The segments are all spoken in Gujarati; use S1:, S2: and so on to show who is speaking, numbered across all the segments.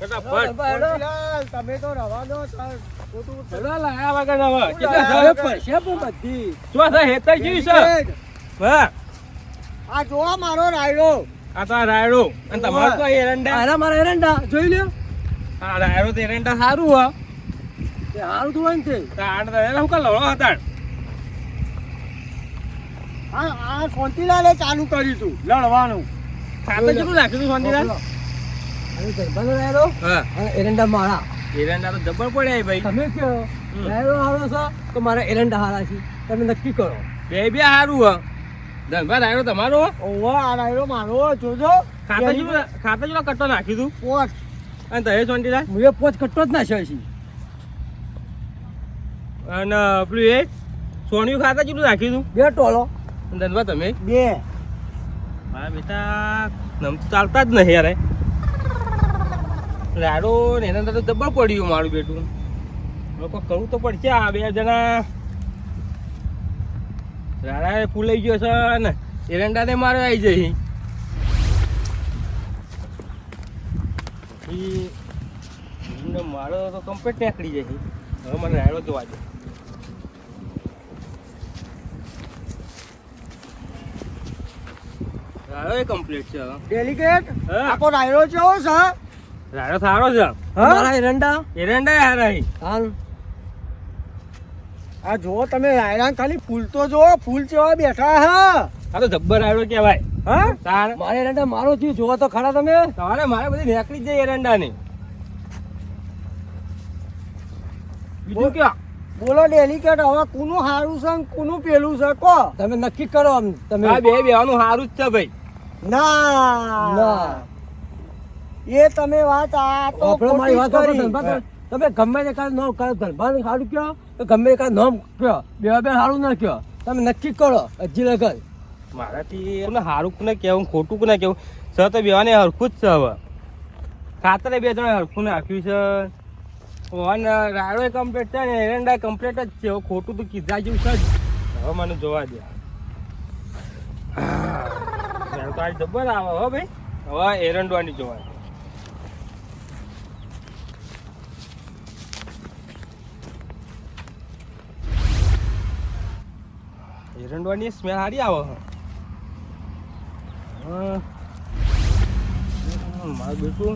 S1: ફટાફટ.
S2: મોતીલાલ, તમે તો રવા દો તાર. ખોટું
S1: ચલો લાયા વગર હવે. કેટલા
S2: લાયા
S1: છે?
S2: વગર.
S3: પૈસા પણ બધી.
S1: શું છે? હેતર છે હા.
S2: આ જોવા મારો રાયડો.
S1: આ તો રાયડો. અને તમારું તો એરંડા.
S3: આના મારા એરંડા. જોઈ લ્યો.
S1: આ રાયડો તો એરંડા. સારું હો.
S3: તે તો હોય ને તે.
S1: તો તો એને હું કાં લડો હતા
S2: આ આ શાંતિલાલે ચાલુ કર્યું તું. લડવાનું.
S1: ખાતે કેટલું રાખ્યું હતું શાંતિલાલ
S3: અને ગરબાનો રાયડો
S1: હા
S3: અને એરંડા મારા
S1: એરંડા તો જબર પડ્યા ભાઈ.
S3: તમે કહો. હારો છે તો મારા એરંડા હારા છે? તમે નક્કી કરો.
S1: બે બે સારું હ. ધનભા રાયડો તમારો
S2: ઓહો આ રાયડો મારો જોજો.
S1: ખાતર જેટલું ખાતર જેટલો કટ્ટો નાખ્યું તું
S2: પોચ.
S1: અને
S3: મુએ પોચ કટ્ટો જ નાખ્યો છે.
S1: અને પેલું એ સોનિયું ખાતર જેટલું નાખ્યું તું
S3: બે ટોળો.
S1: ધનભા તમે?
S2: બે.
S1: મારા બેટા નમ ચાલતા જ નહીં યાર રાડો ને એના અંદર તો જબ્બર પડ્યું મારું બેટું. લોકો કરવું તો પડશે આ બે જણા. રાડા ફૂલાઈ ગયો છે ને એરંડા ને મારે આવી જઈ. પછી મારો તો કમ્પ્લીટ નીકળી જશે. હવે મને રાડો જોવા દે. રાડો એ કમ્પ્લીટ છે
S2: ડેલિકેટ. આપો રાયડો કેવો છે?
S1: રાડો સારો છે.
S3: મારા એરંડા?
S1: એરંડા હારા
S3: હાલ.
S2: આ જો તમે રાયડા ખાલી ફૂલ તો જો ફૂલ કેવા બેઠા હા.
S1: આ તો જબ્બર આવ્યો કેવાય
S2: હા?
S1: તાર
S3: મારે એરંડા મારો થયું જોવા તો ખરા તમે.
S1: તમારે મારે બધી નીકળી જાય એરંડા ની બીજું ક્યાં?
S2: બોલો ડેલિકેટ હવે કોનું હારું છે કોનું પેલું છે કો?
S3: તમે નક્કી કરો તમે.
S1: આ બે બેવાનું સારું જ છે ભાઈ.
S2: ના.
S3: ના.
S2: એ તમે વાત આ તો
S3: મારી વાત
S2: કરી.
S3: તમે ગમે તે કાંઈ નોમ કરો ધનભાન સારું કયો કે ગમે તે કાંઈ નોમ કયો બે બે સારું ના કયો તમે નક્કી કરો હજી લગન
S1: મારાથી એમને સારું કોને કેવું ખોટું કોને કેવું સ તો બેવાને હરખું જ છે હવે. ખાતરે બે જણા હરખું નાખ્યું છે. ઓન રાડો કમ્પ્લીટ છે ને એરંડા કમ્પ્લીટ જ છે. હવે ખોટું તો કીધા જેવું છે હવે મને જોવા દે. તો આજ જબ્બર આવે હો ભાઈ. હવે એરંડવાની જોવા એરંડવાની સ્મેલ સારી આવે મારું બેટું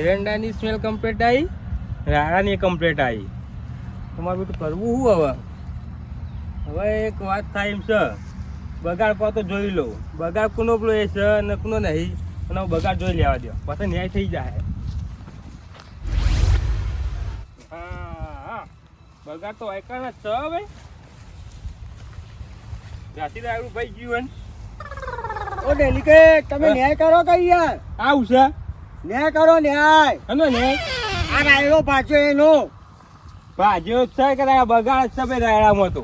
S1: એરંડાની સ્મેલ કમ્પ્લીટ આવી, રાણાની કમ્પ્લીટ આવી. તમારું બેટું કરવું શું હવે? હવે એક વાત થાય એમ છે, બગાડ પાતો તો જોઈ લઉં બગાડ કોનો પેલો એ છે અને કુનો નહીં, અને હું બગાડ જોઈ લેવા દો પાછા ન્યાય થઈ જાય. હા હા. બગાડ તો વાયકાના જ છે ભાઈ. ત્યાંથી દારૂ ભાઈ ગયું
S2: ઓ ડેલિકેટ તમે
S1: ગમે
S2: ન્યાય કરો કઈ યાર?
S1: આવું છે?
S2: ન્યાય કરો ન્યાય.
S1: હનો ને
S2: આ રાયડો પાછો એનો.
S1: ભાજ્યો છે કે બગાડ છે ભાઈ રાયડામાં તો?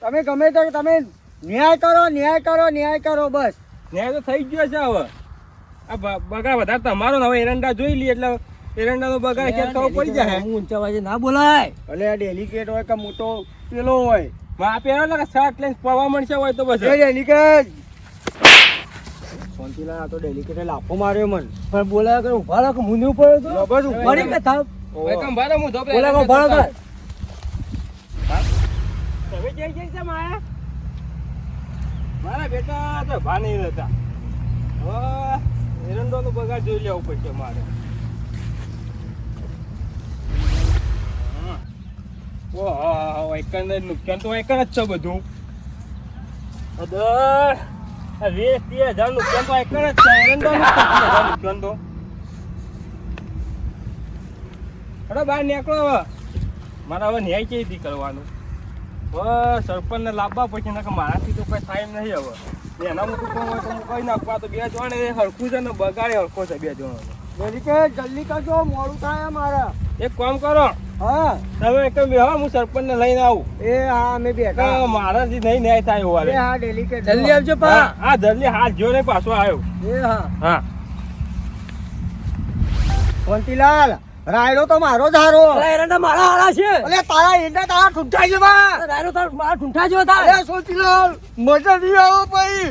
S2: તમે ગમે તે તમે ન્યાય કરો ન્યાય કરો ન્યાય કરો બસ.
S1: ન્યાય તો થઈ ગયો છે હવે. આ બગાડ વધારે તમારો ને હવે એરંડા જોઈ લઈએ એટલે એરંડાનો બગાડ ક્યાં ખબર પડી જાય.
S3: હું ઊંચા વાજે ના બોલાય.
S2: આ ડેલિકેટ હોય કે મોટો પેલો હોય.
S1: માં પેલો એટલે શર્ટ લઈને પવા મળશે હોય તો બસ
S2: એ ડેલિકેટ. શાંતિલાલ આ તો ડેલિકેટે લાફો માર્યો મન.
S3: પણ બોલાય કે ઊભા રહો કે ઉપર તો?
S2: બસ
S3: ઊભા કે
S1: કમ ભારે હું ધોપ
S3: રહો
S1: તમે જઈ જઈ છે માયા? મારા બેટા તો ભાની નહીં રહેતા. હવે એરંડોનો બગાડ જોઈ લેવું પડશે મારે. ઓહો એકંદર નુકસાન તો એક જ છે બધું. અદર વીસ ત્રીસ હજાર નુકસાન તો એક જ છે નુકસાન તો. બહાર નીકળો હવે. મારે હવે ન્યાય કેવી રીતે કરવાનું? બસ સરપંચને લાવવા પછી મારાથી તો કોઈ થાય નહીં હવે. એના મોટું કોણ હોય તો હું કઈ નાખવા તો બે જણ હરખું છે ને બગાડે હરખો છે બે જણ
S2: જલ્દી કરજો મોડું થાય મારા.
S1: એક કામ કરો.
S2: હા.
S1: તમે એક બેહો હું સરપંચને લઈને આવું.
S2: એ હા અમે બેઠા.
S1: મારાથી નહીં ન્યાય થાય એવું
S2: એ
S1: હાલે.
S2: હા ડેલિકેટ
S3: જલ્દી આવજો પા.
S1: હા જલ્દી હાથ જો ને પાછો આવ્યો.
S3: એ હા.
S1: હા.
S2: કોંતીલાલ રાયડો તો મારો જ હારો.
S3: રાયડો મારા હારા છે.
S2: અલે તારા એંડા તારા ઠુંઠા જેવા.
S3: રાયડો તાર મારા ઠૂંઠા જેવો થાય.
S2: અરે શાંતિલાલ મજા નહીં આવો ભાઈ.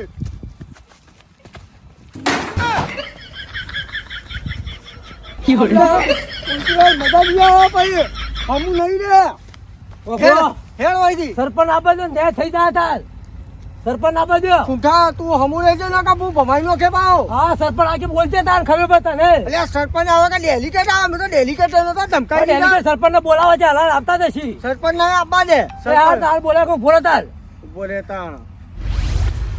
S2: મજા નહીં આવે પછી હમું નહીં રે હેડ હોયથી
S3: સરપંચ આપે છે ને થઈ જાય તાર. સરપંચ આપે દો
S2: સુઠા તું હમું લઈ જાય ના હું ભમાઈ નો કે પાવ
S3: હા સરપંચ આગે બોલતે તાર? ખબર પડતા ને
S2: એટલે સરપંચ આવે કે ડેલિકેટ આવે? તો ડેલિકેટ તો ધમકાઈ દીધા.
S3: સરપંચ ને બોલાવા છે હાલ આપતા જશી.
S2: સરપંચ ને આપવા દે.
S3: તાર બોલે કોણ ફોડો તાર?
S2: બોલે રે તાણ.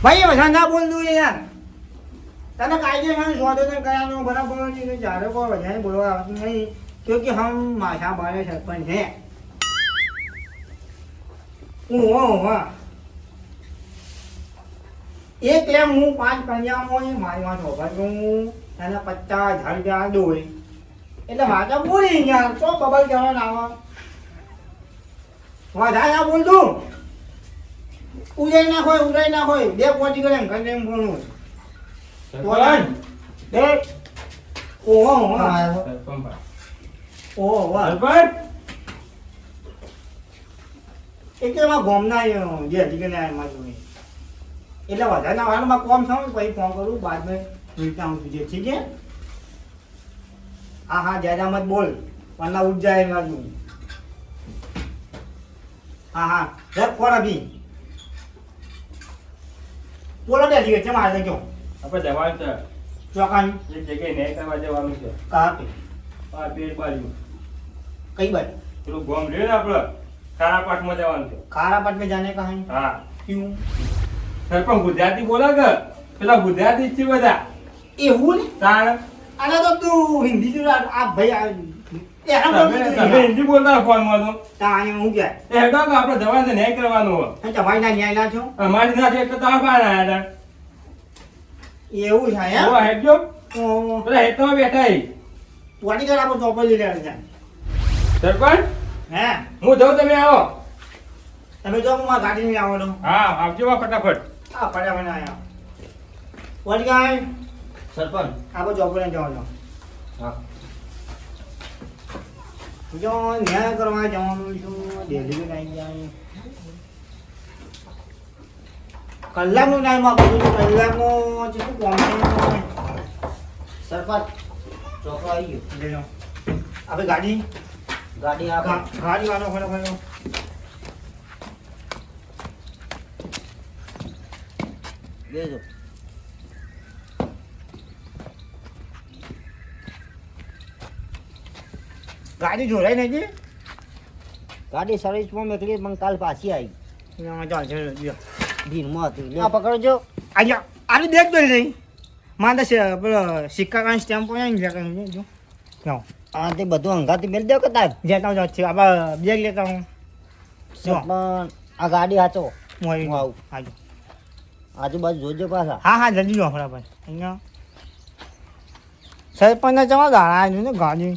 S4: ભાઈ બધા ના બોલ દઉં યાર. તને કાયદેસર સ્વાધીન કરાવવાનો બરાબર નથી જ્યારે કોઈ વધારે બોલવા આવતું નહીં ક્યોંકि હમ માથા બારે સરપંચ હે. ઓહો ઓહો એક એમ હું પાંચ કન્યામાં મારી માં ઊભા છું અને પચાસ હજાર રૂપિયા દોય એટલે માતા બોલી યાર, તો બબલ જવા ના વધારે ના બોલ તું ઉડાઈ ના હોય ઉડાઈ હોય બે પહોંચી ગયો એમ કરીને બોલવું.
S1: સરપંચ
S4: બે ઓહો ઓહો
S1: સરપંચ
S4: ઓહો
S1: સરપંચ
S4: એટલે એમાં ગોમના જે કે એમાં જોઈ એટલે વધારે ના વાળમાં કોમ થયું પછી ફોન કરું બાદ મેં મિલતા હું તુજે ઠીક છે હા હા જ્યાદા મત બોલ વરના ઉઠ જાય એમાં તું હા હા રખ ફોન અભી બોલો દે ઠીક છે મારે ક્યો
S1: આપણે જવાનું છે
S4: ચોકાન
S1: જગ્યાએ ન્યાય કરવા જવાનું છે.
S4: કા
S1: પેટ બાજુ
S4: કઈ બાજુ
S1: પેલું ગોમ લે ને આપણે ખારાપાટમાં જવાનું છે.
S4: ખારાપાટ મેં જાને કહા
S1: હા.
S4: ક્યું?
S1: સર પણ ગુજરાતી બોલા કે? પેલા ગુજરાતી છે બધા.
S4: એવું ને?
S1: તાણ?
S4: અને તો તું હિન્દી જો આ ભાઈ
S1: તમે હિન્દી બોલતા ફોનમાં તો.
S4: તાણી હું કે
S1: એ તો આપણે જવાનું ન્યાય કરવાનો
S4: તમારી ના ન્યાય ના છો
S1: અમારી ના છે એટલે તમારા પાસે આવ્યા હતા.
S4: એવું છે
S1: એમ
S4: એમ
S1: હેડજો. પેલા હેતમાં બેઠા હી.
S4: વાડી કર આપણે ચોપડી લઈ લેવા છે.
S1: સરપંચ
S4: હે?
S1: હું જાઉં તમે આવો.
S4: તમે જો હું મારા ગાડી નહીં આવવાનો.
S1: હા આવજો બા ફટાફટ.
S4: આ પડ્યા મને આયા વાડી ગાય
S1: સરપંચ.
S4: આપણે લઈને જવાનો
S1: હા.
S4: જો ન્યાય કરવા જવાનું છું દિલ્હી નહીં જાય. કલાકનું ટાઈમ આપું છું કલાકમાં કેટલું કોમ છે
S5: સરપંચ ચોકો આવી ગયો
S4: લેજો આપણે ગાડી?
S5: ગાડી આ
S4: ગાડી વાળો ખરો ખરો
S5: લેજો
S4: ગાડી જોડાઈ નથી
S5: ગાડી સર્વિસમાં મોકલી પણ કાલ પાછી આવી.
S4: ચાલ ચાલ.
S5: ભીડમાં હતી આ પકડજો
S4: આજે તો નહીં મારે છે પેલો સિક્કા કાંઈ સ્ટેમ્પ હોય ને જ્યાં જો. જાઓ
S5: આ તે બધું અંગાથી મેળ દેવ કે તાર?
S4: ત્યાં જાઓ છે. આપણે બેગ લેતા હું.
S5: પણ આ ગાડી હાચો.
S4: હું આવી
S5: આવું.
S4: હાજો.
S5: આજુબાજુ જોજો પાછા.
S4: હા હા જલ્દી જાઓ બરાબર અહીંયા. સરપંચને જવા ગાળા આવ્યું ને ગાડી?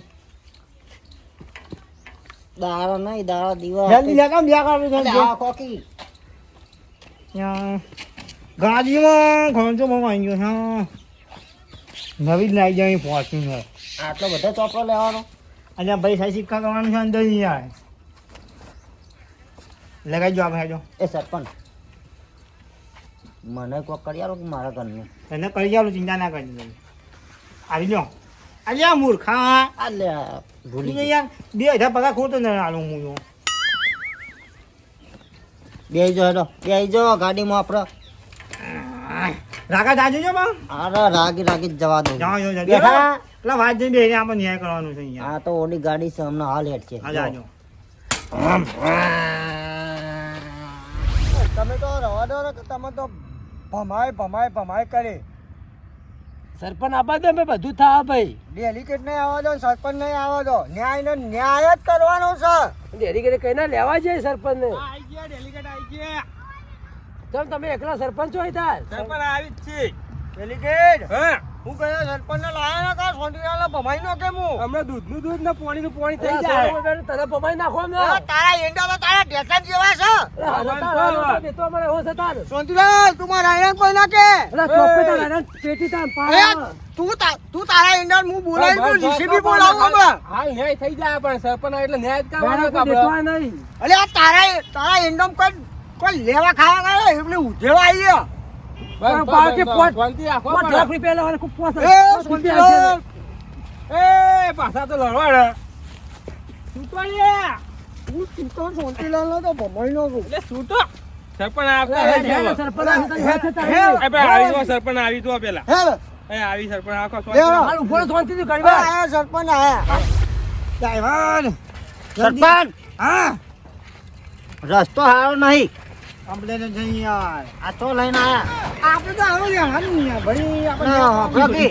S5: દારો નહીં દારો દીવા
S4: જલ્દી લેતા બે
S5: અલે આ કોકી.
S4: ગાડીમાં ઘણો બહુ આવી ગયો હા નવી જ લાવી જાય ફોર્ચ્યુનર
S5: આટલો બધો ચોપડો લેવાનો
S4: અલ્યા ભાઈ સાહેબ સિક્કા કરવાનું છે અંદર આવે લગાઈ જો આપણે જો
S5: એ સરપંચ મને કોક કરી આવો કે મારા ઘરનું
S4: તને કરી આવું ચિંતા ના કરી આવી લો અલ્યા મૂર્ખા
S5: લે ભૂલી ગયો.
S4: યાર બે હજાર પગાર ખોટો ને આલું હું જો
S5: બેહી જો હેડો. બેહી જો ગાડીમાં આપણે.
S4: રાગા જાજો બા?
S5: અરે રાગી રાગી જવા દો
S4: જાઓ જો
S5: બેઠા.
S4: પેલા વાત જઈને બેહીને આપણે ન્યાય કરવાનું છે અહીંયા.
S5: તો ઓલી ગાડી છે હમણાં હાલ હેઠ છે.
S4: હા જાજો
S2: તમે તો રવા દો તમે તો ભમાય ભમાય ભમાય કરે.
S3: સરપંચ આપવા દે મેં બધું થા ભાઈ.
S2: ડેલિકેટ નહીં આવવા દો સરપંચ નહીં આવવા દો. ન્યાય ને ન્યાય જ કરવાનો છે.
S3: ડેરી કરી કઈ ના લેવા જાય સરપંચ ને
S1: આવી ગયા ડેલિકેટ આવી ગયા.
S3: તમે એકલા સરપંચ હોય તાર.
S1: સરપંચ આવી જ છે.
S2: ડેલિકેટ
S1: હા?
S2: હું કહેવા સરપંચ લાયા ના કા સોંટીવાલા ભમાઈ નો કેમ હું
S1: હમણાં દૂધનું દૂધ ને પાણીનું પાણી થઈ
S3: અરે
S1: જાય.
S3: તને પમાઈ નાખો ને
S2: તારા એંડા તો તારા જેવા છે.
S3: અમારે.
S2: તું મારા આયન કોઈ ના કે?
S3: પેટી
S2: તું તા- તું એંડા હું બોલાવી
S1: બસ,
S2: જીસીબી બોલાવું
S1: બસ, હાલ ન્યાય થઈ જાય પણ સરપંચ એટલે ન્યાય જ
S3: નહીં.
S2: અલે તારા તારા એંડમ કોઈ કોઈ લેવા ખાવા ગયો? એમને ઉધેવા આવી ગયા.
S1: સરપંચ આવી જો સરપંચ આવી જો પેલા આવી સરપંચ આખો
S2: સરપંચ આયા.
S4: ડ્રાઈવર
S5: સરપંચ!
S4: હા.
S5: રસ્તો સારો નહીં.
S4: કમ્પ્લેન છે યાર
S5: આ તો લઈને આયા.
S2: આપણે તો આવું લેવાનું નહીં યાર. ભાઈ આપણે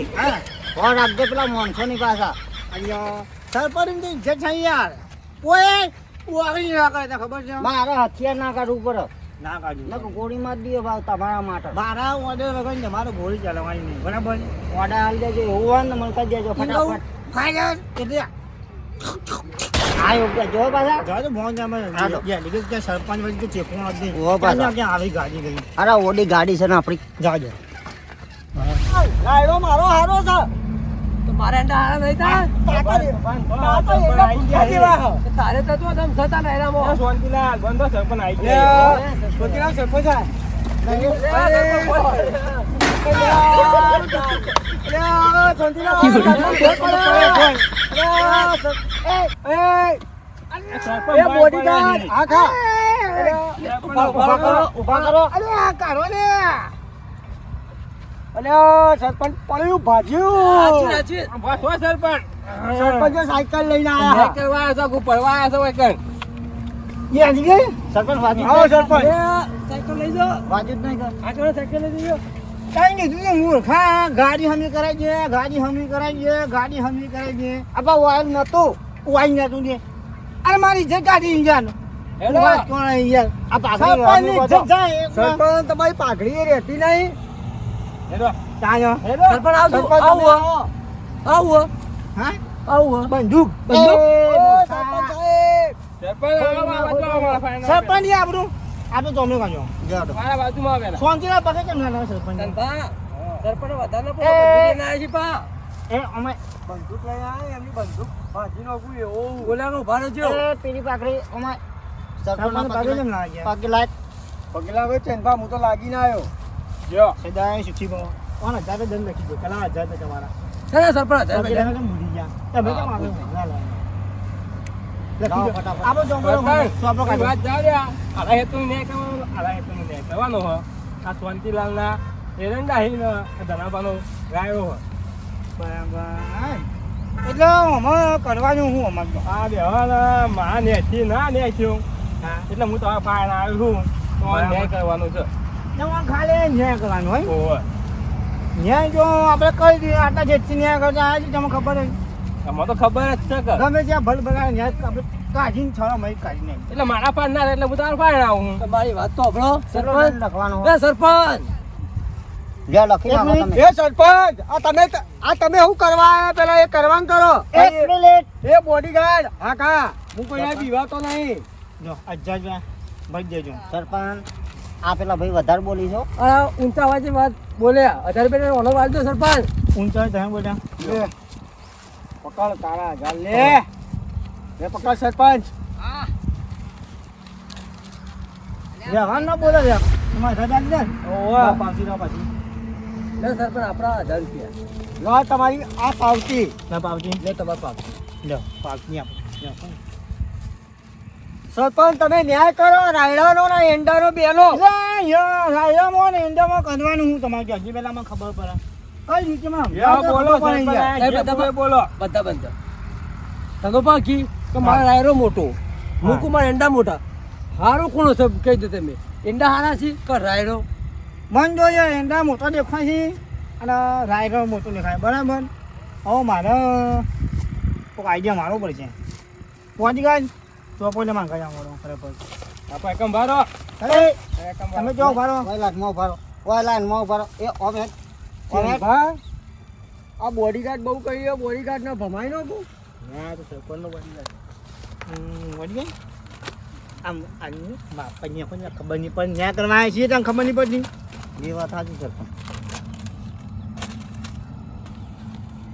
S5: ફોન આપજે પેલા મોનસો ની પાછા
S4: અહીંયા સરપંચની ઇજ્જત છે યાર. ઓય ઓરી ના કરે ખબર છે?
S5: મારે હથિયાર ના કાઢવું પડે.
S4: ના કાઢ્યું
S5: ના ગોળી માર દઈએ ભાવ તમારા માટે.
S4: મારા ઓર્ડર વગર ને મારો ગોળી ચલાવવાની નહીં. બરાબર?
S5: ઓર્ડર હાલ દેજો એવું હોય ને મને કહી દેજો ફટાફટ.
S4: ફાયર એટલે
S5: હા યોગ્ય જો પાછા
S4: જાજો ભોન જામે
S5: હા તો.
S4: કે સરપંચ વળી કે ચેપો આપ
S5: ઓ બાબા.
S4: ત્યાં આવી ગાડી ગઈ
S5: અરે ઓડી ગાડી છે ને આપણી
S4: જાજો
S2: રાયડો મારો હારો છે
S3: તો મારે એંડા હારા નહીં થાય.
S2: એના.
S3: તારે તો થતા નહીં.
S1: શાંતિલાલ બંધો સરપંચ આવી ગયા
S2: સોંતીલાલ સરપંચ. આ
S1: સરપંચ
S2: એ બોડીગાર્ડ, આ ખા.
S1: સરપંચ
S5: ઊભા કરો ઊભા કરો
S2: અરે આ કાઢો ને અલે આ સરપંચ પડ્યું ભાજ્યું.
S1: બસ સરપંચ
S2: સાયકલ લઈને
S1: આવ્યો છો, પડવા આવ્યો છો કોઈ કણ.
S2: એ હજી ગઈ
S5: સરપંચ વાજુ
S2: આવો સરપંચ
S3: એ, સાયકલ સાયકલ લઈ જજો.
S4: કઈ નહીં તું મૂર્ખા ગાડી હમી કરાઈ દે ગાડી હમી કરાઈ દે ગાડી હમી કરાઈ દે. આપા વાયર નતો વાઈ નતું દે અરે મારી બધો.
S2: જાય સરપંચ તમારી પાઘડી રહેતી નહીં.
S1: હેલો.
S3: સરપંચ આવજો.
S2: સરપંચ તમે
S3: આવો.
S1: મારા બાજુમાં આવેલા.
S4: શાંતિના પગે કેમ ના લાવે સરપંચ
S3: ધંધા. સરપંચ વધારે ના
S4: એ.
S3: આવ્યા પા.
S4: અમે
S2: બંદૂક લઈ આયા એમની બંદૂક ભાજી નાખું એવું
S3: ગોલાનો ઊભા રહેજો.
S5: એ પેલી પાકડી અમે
S4: સરપંચ પગે કેમ ના ગયા
S5: લાગ
S2: ચેનભા હું તો લાગીને આવ્યો
S1: જો.
S4: સદાય સુખી બહો કોણ હજાર દંડ લખી દો કલા હજાર તમારા
S3: સરપંચ?
S4: લાગે ગયા તમે કેમ આવ્યો
S1: શાંતિલાલના એરંડા હીન આ ધનાભાનો ગાયો હો.
S4: બરાબર. એટલે હમણાં કરવાનું હું અમારે તો.
S1: આ બેહવાના મા નેથી ના નેથ્યું.
S4: હા.
S1: એટલે હું તમારા પાયણા આવ્યો છું. તો ન્યાય કરવાનો છે.
S4: ખાલી ન્યાય કરવાનો હોય. ન્યાય જો આપણે કરી દઈએ આટલા જેટલી ન્યાય કરતા છે તમને ખબર જ
S1: અમને તો ખબર જ છે કે.
S4: ગમે ત્યાં ભલ ભલા ન્યાય આપણે કાઢીને છોડો મય કાઢી નહીં
S1: એટલે મારા પાર ના રહે એટલે હું તમારા પાયણા આવું.
S3: તમારી વાત તો આપણો
S5: સરપંચ. લખવાનો
S3: એ સરપંચ.
S5: લે લખી નાખો તમે.
S2: એ સરપંચ આ તમે આ તમે શું કરવા આવ્યા પેલા એ કરવાનું કરો.
S4: એક મિનિટ.
S2: એ બોડીગાર્ડ હા કા. હું કોઈ બીવાતો નહીં.
S4: જો ભરી દેજો.
S5: સરપંચ આ પેલા ભાઈ વધારે બોલી છો
S3: આ ઊંચા અવાજે વાત બોલ્યા અઢાર રૂપિયા ઓનો વાળજો સરપંચ.
S4: ઊંચા તમે બોલ્યા
S2: પકડ તારા હજાર લે. લે પકડ સરપંચ.
S4: વ્યવહાર ના બોલે લે. તમાર રજા દે
S2: ઓવા.
S4: પાવતી ના પાછી
S3: લે સરપંચ આપણા હજાર રૂપિયા.
S2: લો તમારી આ પાવતી.
S4: ના પાવતી.
S3: લે તમારે પાવતી.
S4: લો પાવતી આપ.
S2: સરપંચ. તમે ન્યાય કરો. રાયડાનો ને એંડાનો બેનો.
S4: રાયડામાં ને એંડામાં કરવાનું હું તમારે હજી પહેલા મને ખબર પડે. કઈ
S1: બોલો જે બોલે.
S3: બધા બંધ ધંધો પાકી કે મારા રાયરો મોટો. મૂકું મારા એંડા મોટા. હારો કોણ છે કહી દો તમે? એંડા હારા છે કે રાયરો?
S4: મન જોઈએ એંડા મોટા દેખાય છે અને રાયરો મોટો દેખાય. બરાબર? હવે મારે કોઈ આઈડિયા મારવો પડશે પહોંચી ગયા ચોપોલે માંગા જવાનો મારો
S1: ખરેખર એકમ ભારો
S4: અરે તમે જો ભારો
S5: ઓય લાઈનમાં ઓય લાઈનમાં ઊભા રહો. એ ઓમ
S2: આ બોડીગાર્ડ બહુ કહીએ બોડીગાર્ડ ને ભમાઈ નાખું?
S1: ના તો સરપંચનો નો બોડીગાર્ડ
S4: હમ, વળી આમ આની બાપા ને પણ ખબર નહીં પણ ન્યા કરવા આવ્યા છીએ તને ખબર નહીં પડતી?
S5: એ વાત સાચી સરપંચ.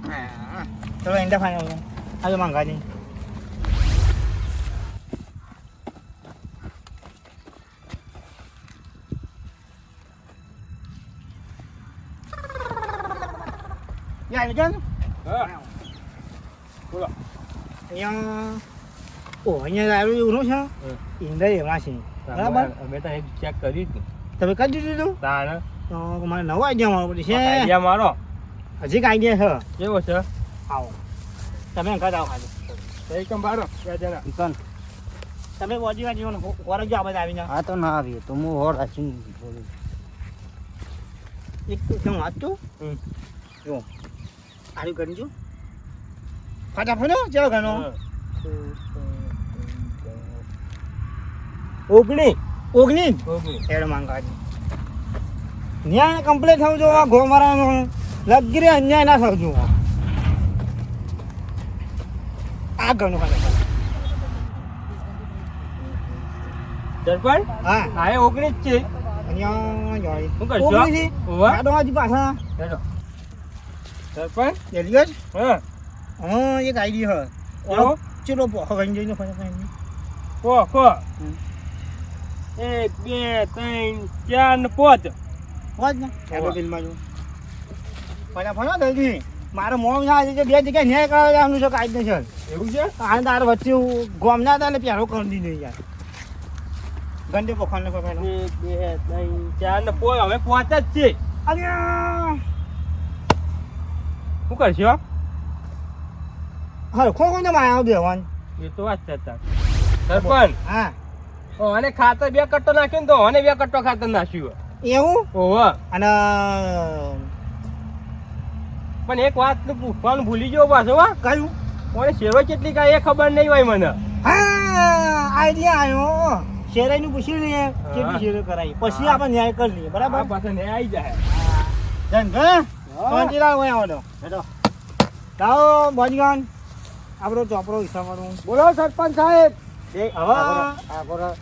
S4: હા, ચલો એન્ડ ફાઈનલ આજે માંગા નહીં જન
S1: હા. બોલો
S4: અહીંયા ઓ અહીંયા રાયડો જેવું છે ઈંડા એવા છે બરાબર
S1: અમે તો એક ચેક કરી હતું
S4: તમે કરી દીધું તું
S1: તાણ
S4: તો મારે નવો આઈડિયા મારો પડશે
S1: આઈડિયા મારો
S4: હજી કાંઈ આઈડિયા છે
S1: કેવો છે
S4: આવો તમે ઘર આવો ખાલી
S1: એક મારો બે જણા
S5: ઈકન
S4: તમે બોજી વાજી હોર જ આ બધા આવીને
S5: આ તો ના આવી તો હું હોર રાખીને બોલું
S4: એક તમે વાત તો
S1: હમ.
S4: જો આરું કરી જો ફટાફટ ચલો ઘણો.
S1: ઓગણી.
S4: ઓગણી? એડ માંગવા ન્યાય કમ્પ્લીટ થવું જોવા ગો મારવાનો લગીરે અન્યાય ના થવું જોવા. આ ઘણું ખાલી
S1: હા.
S4: હા
S1: આ એ ઓગણી જ છે.
S4: અહીંયા જોઈ.
S1: શું કરશો?
S4: ઓગણી છે
S1: ઓવા.
S4: આડો પાછા.
S1: સરપંચ
S4: જલ્દી જ
S1: હા.
S4: હા એક
S1: આઈડી?
S4: હ. ચલો પોખો ગઈ જઈને ફટાફટ
S1: કો કો એક બે ત્રણ ચાર ને પાંચ.
S4: હોત ને? એડો બિલમાં જો ફટાફટ હો જલ્દી. મારે મોમ ના છે બે જગ્યાએ ન્યાય કરવા જવાનું છે કાંઈ નથી
S1: એવું છે?
S4: આ તાર વચ્ચે ગોમ ના હતા ને પ્યારો કરી દીધો યાર. ગંડે પોખણ ને પકડો
S1: એક બે ત્રણ ચાર ને પોચ. હવે પાંચ જ છે.
S4: અલ્યા!
S1: શું કરશો?
S4: કોને માયા બેવાન
S1: એ તો વાત છે સરપંચ.
S4: હા.
S1: ઓ, અને ખાતર બે કટ્ટો નાખ્યો ને તો અને બે કટ્ટો ખાતર નાખ્યું
S4: એવું?
S1: ઓહો
S4: અને
S1: પણ એક વાત પૂછવાનું ભૂલી ગયો પાછો હા.
S4: કયું?
S1: કોને શેરો કેટલી કાંઈ એ ખબર નહીં હોય મને.
S4: હા આઈડિયા આવ્યો શેરાઈ નું પૂછી લઈએ કેટલી શેરો કરાવી પછી આપણે ન્યાય કરી લઈએ બરાબર?
S1: પાછો આવી જાય.
S4: પહોંચી લાવ અહીંયા હેડો આપણો ચોપડો હિસાબ
S3: બોલો સરપંચ સાહેબ.
S4: એ હવે
S5: આ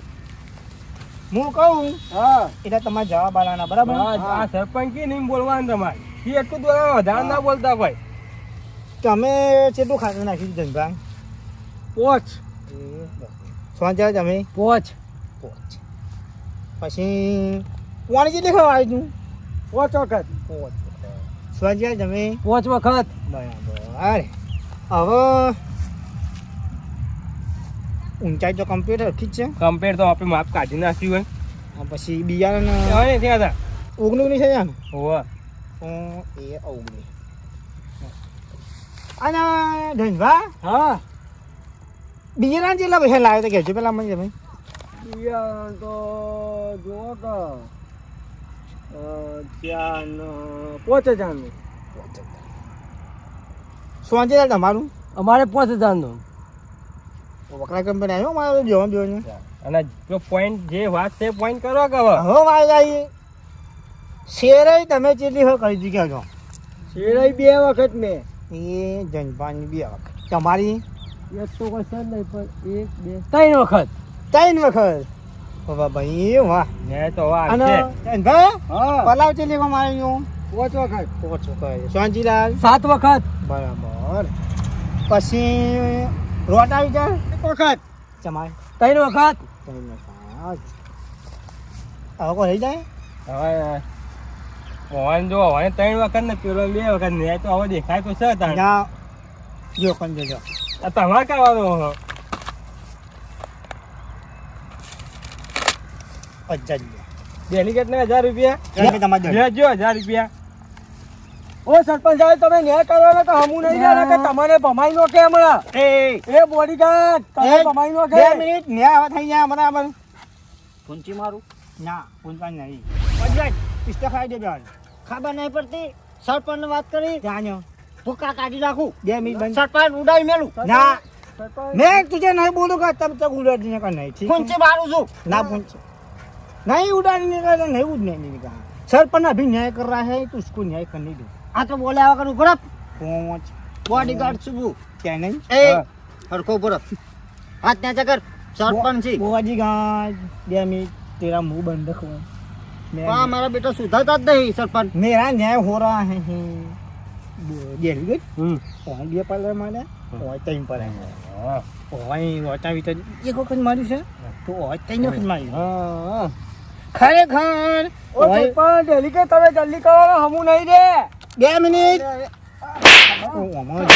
S4: હું કહું
S3: હા.
S4: એટલે તમારે જવાબ આલાના બરાબર?
S1: આ સરપંચ કી નહીં બોલવાનું તમારે? એ એટલું બોલવાનું વધારે ના બોલતા ભાઈ.
S4: તમે કેટલું ખાતું દીધું ભાઈ
S3: પોચ.
S4: સોંચ્યા તમે?
S3: પોચ.
S4: પછી વાણી કેટલી ખવાય તું?
S3: પોચ વખત.
S4: સોંચ્યા તમે?
S3: પાંચ વખત.
S4: બરાબર. હવે ઊંચાઈ તો કમ્પ્યુટર જ છે.
S1: કમ્પ્લીટ તો આપણે માપ કાઢી નાખ્યું હોય.
S4: પછી બિયારણ
S1: હોય ત્યાં હતા
S4: ઓગણું ની છે ને હોવા. એ ઓગણી અને ધનભા?
S3: હા.
S4: બિયારણ જેટલા પૈસા લાવ્યો તો કહેજો પેલા મને તમે.
S3: બિયારણ તો જુઓ તો. ને પાંચ હજારનું.
S4: સોંચેલા તમારું?
S3: અમારે પાંચ હજારનું.
S4: વકરા કંપની આવ્યો મારો જોવા જોઈને.
S1: અને જો પોઈન્ટ જે વાત છે પોઈન્ટ કરો કે હવે?
S4: હો મારે શેરાઈ તમે કેટલી હો કરી દીધી છો?
S3: શેરાઈ બે વખત મેં.
S4: એ જનપાની બે વખત. તમારી?
S3: એક તો કશું નહીં પણ એક બે ત્રણ વખત.
S4: ત્રણ વખત? વાહ ભાઈ વાહ.
S1: ને તો વાહ
S4: અને
S3: હા.
S4: પલાવ ચેલી કો મારે જો
S3: પાંચ વખત.
S4: પોચ વખત. શાંતિલાલ
S3: સાત વખત.
S4: બરાબર. પછી રોટા વિચાર
S3: વખત.
S4: તમારે
S3: ત્રણ વખત.
S4: ત્રણ વખત. હવે કોઈ રહી જાય?
S1: હવે મોહન જો હવે ત્રણ વખત ને પેલો બે વખત. ને તો હવે દેખાય તો છે તાણ.
S4: જો કોણ જોજો.
S1: આ તમારે કરવાનું
S4: તમારે
S3: ભમાઈ નો કે હમણાં?
S5: ખબર નહીં પડતી સરપંચ વાત કરી.
S4: જાણ્યો.
S5: ભૂકા કાઢી નાખું.
S4: બે મિનિટ બંધ.
S5: સરપંચ ઉડાવી મેલું.
S4: ના. મેં તુજે નહીં બોલું કે તમ તક ઉડાડી
S5: નહીં મારું છું.
S4: ના ફૂંચી. नहीं उड़ाने का नहीं उड़ने नहीं कहा सर पर अभी न्याय कर रहा है तो उसको न्याय करने दो
S5: આ તો બોલ્યા વગર ઉભો
S4: पहुंच
S5: બોડીગાર્ડ છું હું.
S4: क्या नहीं
S5: એ હરખો ઉભો રહ. હાથ ત્યાં ચકર સરપંચ છી
S4: बुआ जी गाज दे मिनट तेरा मुंह बंद रखो
S5: પણ આ
S4: मेरा
S5: મારા બેટા સુધારતા જ નહીં સરપંચ
S4: मेरा न्याय हो रहा है जेल गुड
S1: હમ
S4: और ये पार्लर मारे और टाइम पर है
S1: હા
S4: और वाटा भी तो एक वक्त मारी से तो और टाइम वक्त मारी
S1: હા
S4: ખરેખર
S3: ઓ સરપંચ ડેલીકેટ તમે જલ્દી કરો ને હમું નહીં દે
S4: બે મિનિટ ઓમાં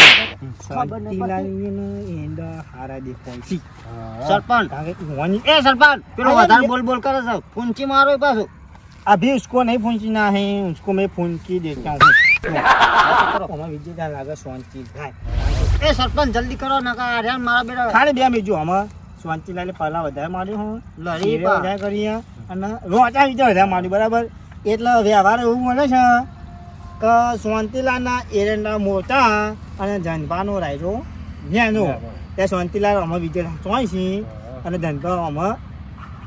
S4: શાંતિલાલજીને એંડા હારા દેખાય છે.
S5: સરપંચ
S4: કારણ કે ઓની-
S5: એ સરપંચ પેલો
S4: અરે,
S5: વધારે
S4: લે-
S5: બોલ બોલ કરે છે ફૂંચી મારો એ પાછું
S4: अभी उसको नहीं पूछना है उसको मैं फोन की देता हूँ ઓમાં વિજય લાગે શાંતિ થાય
S5: એ સરપંચ જલ્દી કરો નકા આર્યન મારા
S4: શાંતિલાલે પહેલા વધારે માર્યું હું
S5: લડી
S4: વધારે કરીએ અને રોચા વિચાર વધારે માર્યું બરાબર? એટલે વ્યવહાર એવું મળે છે કે શાંતિલાલના એરંડા મોટા અને ધનભાનો રાયરો ન્યાનો. ત્યાં શાંતિલાલ અમે વિજય ચોઈસી અને ધનભા અમે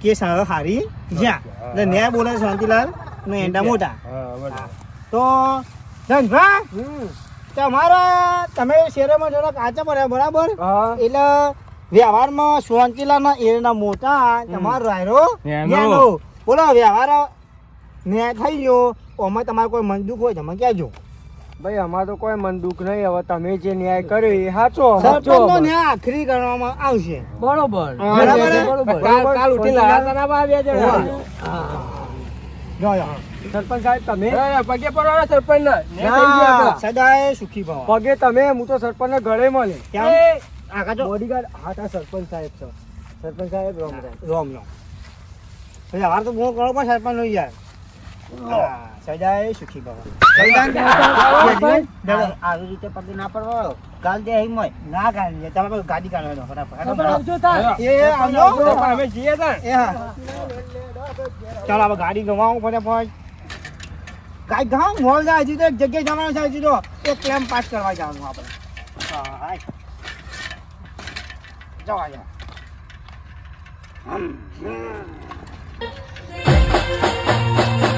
S4: કેસ હારી જ્યાં. એટલે ન્યાય બોલે શાંતિલાલ અને એંડા મોટા. તો ધનભા તમારા તમે શેરમાં જરા કાચા પડ્યા બરાબર? એટલે વ્યવહારમાં શાંતિલાલના એરના મોટા તમારો રાયરો. બોલો વ્યવહાર ન્યાય થઈ ગયો. ઓમાં તમારે કોઈ મન દુઃખ હોય તમે કહેજો.
S3: ભાઈ અમારે તો કોઈ મન દુઃખ નહીં. હવે તમે જે ન્યાય કર્યો એ સાચો
S4: સરપંચનો ન્યાય આખરી ગણવામાં આવશે.
S3: બરોબર.
S4: બરાબર.
S3: બરોબર
S1: કાલ ઉઠી લાયા તા ના આવ્યા. છે. હા.
S4: જો, જો.
S3: સરપંચ સાહેબ તમે?
S1: પગે પડવાના સરપંચ ના
S4: ના, સદાય સુખી ભાવ.
S3: પગે તમે હું તો સરપંચ ને ગળે મળે.
S4: કેમ તો.
S3: બોડીગાર્ડ હા તા સરપંચ સાહેબ છે. સરપંચ સાહેબ રોમ રોમ.
S4: વ્યવહાર તો બહુ કરો પણ સરપંચ નો યાર. હા, સુખી ભવ.
S5: આવી રીતે પગે ના પડવા કાલ દે
S4: ના કાઢી તમે ગાડી કાઢવા દો ફટાફટ.
S3: આવજો તા.
S4: એ આવજો.
S1: અમે જઈએ તા.
S4: એ હા. ચાલો હવે ગાડી ગવાવું ફટાફટ. ગામ મોલ જાય હજી તો એક જગ્યાએ જવાનું છે હજી તો. એક ક્લેમ પાસ કરવા જવાનું આપણે. હા હાય. જવા જાવ
S6: Thank